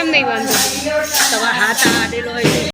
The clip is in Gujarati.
કેમ નહીં વાંધો? તમારા હાથ આડેલો હોય